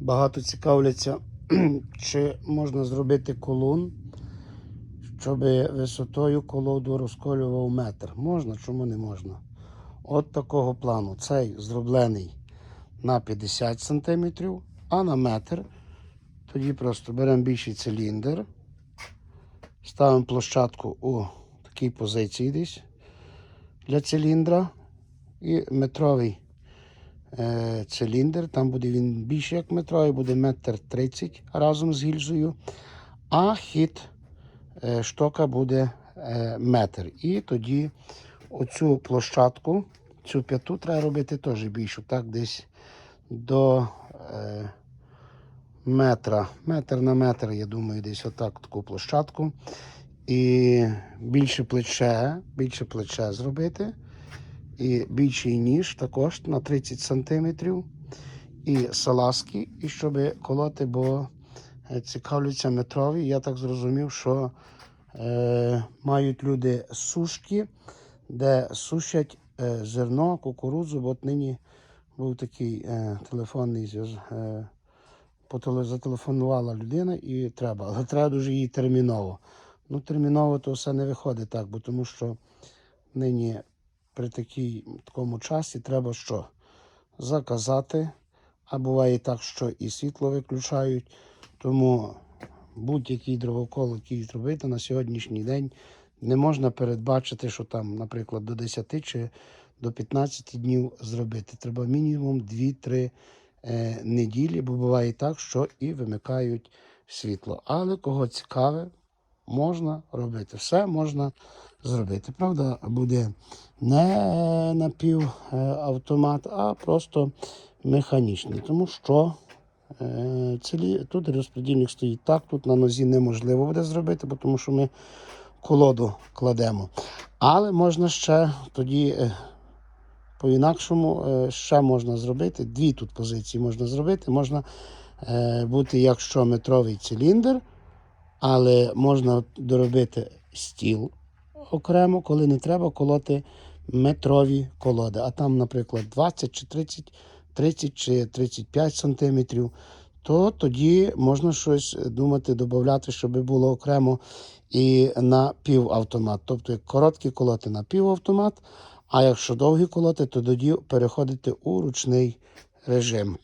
Багато цікавляться, чи можна зробити колун, щоб висотою колоду розколював метр. Можна, чому не можна? От такого плану. Цей зроблений на 50 см, а на метр. Тоді просто беремо більший циліндр, ставимо площадку у такій позиції десь для циліндра і метровий циліндр. Там буде він більше як метровий, буде метр тридцять разом з гільзою. А хід е, штока буде е, метр. І тоді оцю площадку, цю п'яту треба робити теж більшу, так, десь до е, метра. Метр на метр, я думаю, десь отак таку площадку. І більше плече, більше плече зробити. І більший ніж також на 30 сантиметрів. І салазки, і щоб колоти, бо е, цікавляться метрові. Я так зрозумів, що е, мають люди сушки, де сушать е, зерно, кукурудзу. Бо от нині був такий е, телефонний зв'язок. Е, зателефонувала людина і треба, але треба дуже їй терміново. Ну, терміново то все не виходить так, бо тому що нині при такій, такому часі треба що? Заказати. А буває так, що і світло виключають. Тому будь-який дровокол, який зробити на сьогоднішній день, не можна передбачити, що там, наприклад, до 10 чи до 15 днів зробити. Треба мінімум 2-3 е, неділі, бо буває так, що і вимикають світло. Але кого цікаве, можна робити. Все можна зробити. Правда, буде не напівавтомат, а просто механічний. Тому що е, цілі, тут розподільник стоїть так, тут на нозі неможливо буде зробити, бо тому що ми колоду кладемо. Але можна ще тоді. е, по-інакшому е, ще можна зробити. Дві тут позиції можна зробити. Можна е, бути, якщо метровий циліндр, але можна доробити стіл окремо, коли не треба колоти метрові колоди. А там, наприклад, 20 чи 30, 30 чи 35 сантиметрів, то тоді можна щось думати, додати, щоб було окремо і на півавтомат. Тобто короткі колоти на півавтомат, а якщо довгі колоти, то тоді переходити у ручний режим.